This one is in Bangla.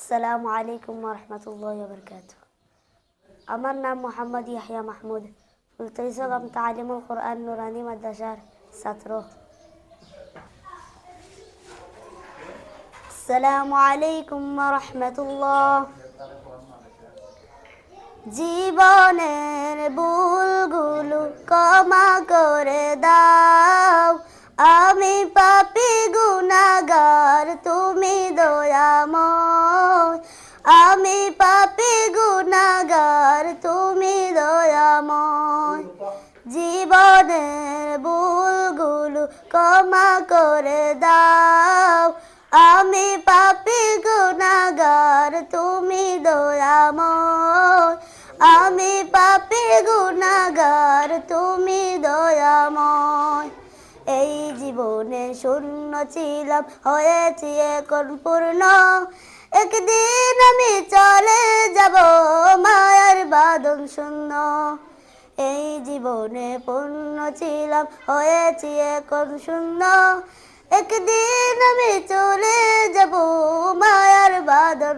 আসসালামু আলাইকুম রহমতুল্লাহ বরকাত আমার নাম মোহাম্মদ ইয়াহিয়া মাহমুদ ফুলতরিসগাম তালিমুল কোরআন নুরানি মাদ্রাসার ছাত্র আসসালামু আলাইকুম রহমতুল্লাহ জীবনের ভুলগুলো ক্ষমা করে দাও আমি পাপি গুনাগার তুমি দয়াময় গুনাগার তুমি দয়াময়। জীবনের ভুলগুলো ক্ষমা করে দাও। আমি পাপি গুনাগার তুমি দয়াময়। আমি পাপি গুনাগার তুমি দয়াময়। এই জীবনে শূন্য ছিলাম, হয়েছি এখন পূর্ণ। একদিন আমি চলে যাব মায়ার বাদন শূন্য। এই জীবনে পূর্ণ ছিলাম, হয়েছি এখন শূন্য। একদিন আমি চলে যাব মায়ার বাদন